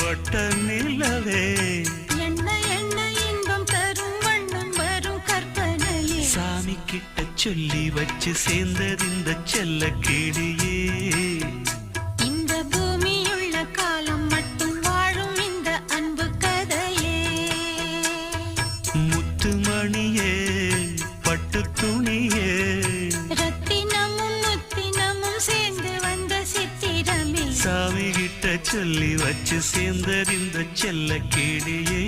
தொட்ட நிலவே. என்ன என்ன இன்பம் தரும் வண்ணம் வரும் கற்பனையே. சாமி கிட்ட சொல்லி வச்சு சேர்ந்தது இந்த செல்ல கிளியே இந்த பூமியுள்ள காலம் மட்டும் வாழும் இந்த அன்பு கதையே. முத்துமணியே சாமி கிட்ட சொல்லி வச்சு சேர்ந்தறிந்த செல்ல கேடியே